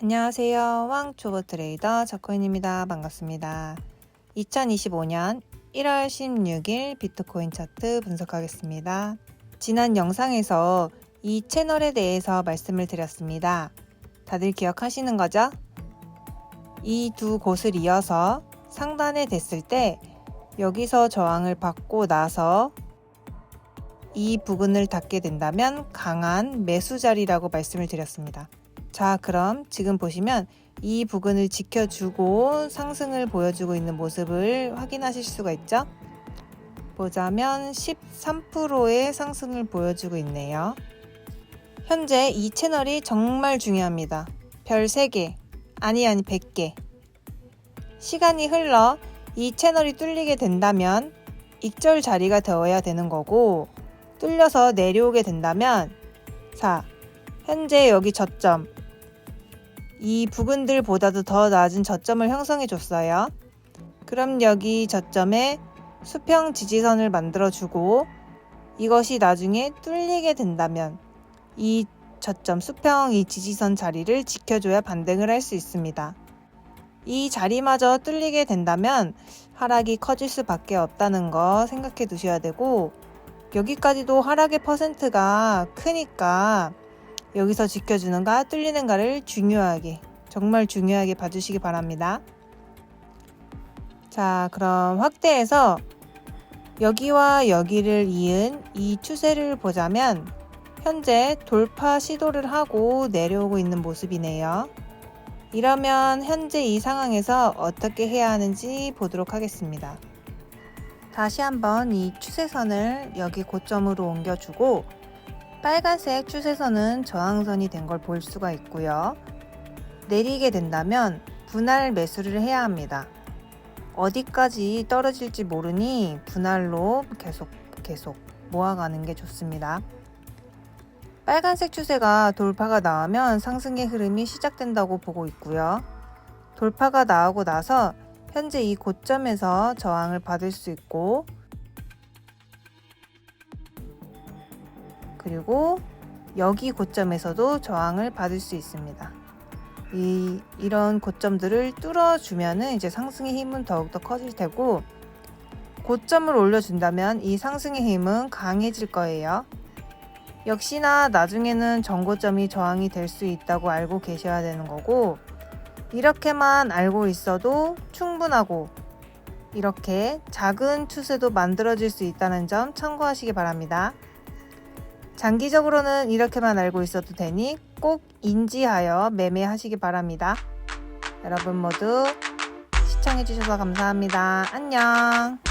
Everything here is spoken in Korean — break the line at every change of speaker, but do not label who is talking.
안녕하세요. 왕초보 트레이더 저코인입니다. 반갑습니다. 2025년 1월 16일 비트코인 차트 분석하겠습니다. 지난 영상에서 이 채널에 대해서 말씀을 드렸습니다. 다들 기억하시는 거죠? 이 두 곳을 이어서 상단에 됐을 때 여기서 저항을 받고 나서 이 부근을 닫게 된다면 강한 매수 자리라고 말씀을 드렸습니다. 자, 그럼 지금 보시면 이 부근을 지켜주고 상승을 보여주고 있는 모습을 확인하실 수가 있죠? 보자면 13%의 상승을 보여주고 있네요. 현재 이 채널이 정말 중요합니다. 별 3개, 아니 아니 100개. 시간이 흘러 이 채널이 뚫리게 된다면 익절 자리가 되어야 되는 거고 뚫려서 내려오게 된다면 자, 현재 여기 저점 이 부근들보다도 더 낮은 저점을 형성해 줬어요. 그럼 여기 저점에 수평 지지선을 만들어 주고 이것이 나중에 뚫리게 된다면 이 저점 수평 이 지지선 자리를 지켜줘야 반등을 할 수 있습니다. 이 자리마저 뚫리게 된다면 하락이 커질 수밖에 없다는 거 생각해 두셔야 되고 여기까지도 하락의 퍼센트가 크니까 여기서 지켜주는가 뚫리는가를 중요하게 정말 중요하게 봐주시기 바랍니다. 자 그럼 확대해서 여기와 여기를 이은 이 추세를 보자면 현재 돌파 시도를 하고 내려오고 있는 모습이네요. 이러면 현재 이 상황에서 어떻게 해야 하는지 보도록 하겠습니다. 다시 한번 이 추세선을 여기 고점으로 옮겨주고 빨간색 추세선은 저항선이 된 걸 볼 수가 있고요. 내리게 된다면 분할 매수를 해야 합니다. 어디까지 떨어질지 모르니 분할로 계속 계속 모아가는 게 좋습니다. 빨간색 추세가 돌파가 나오면 상승의 흐름이 시작된다고 보고 있고요. 돌파가 나오고 나서 현재 이 고점에서 저항을 받을 수 있고 그리고 여기 고점에서도 저항을 받을 수 있습니다. 이, 이런 고점들을 뚫어주면은 이제 상승의 힘은 더욱더 커질 테고 고점을 올려준다면 이 상승의 힘은 강해질 거예요. 역시나 나중에는 전고점이 저항이 될 수 있다고 알고 계셔야 되는 거고 이렇게만 알고 있어도 충분하고 이렇게 작은 추세도 만들어질 수 있다는 점 참고하시기 바랍니다. 장기적으로는 이렇게만 알고 있어도 되니 꼭 인지하여 매매하시기 바랍니다. 여러분 모두 시청해주셔서 감사합니다. 안녕.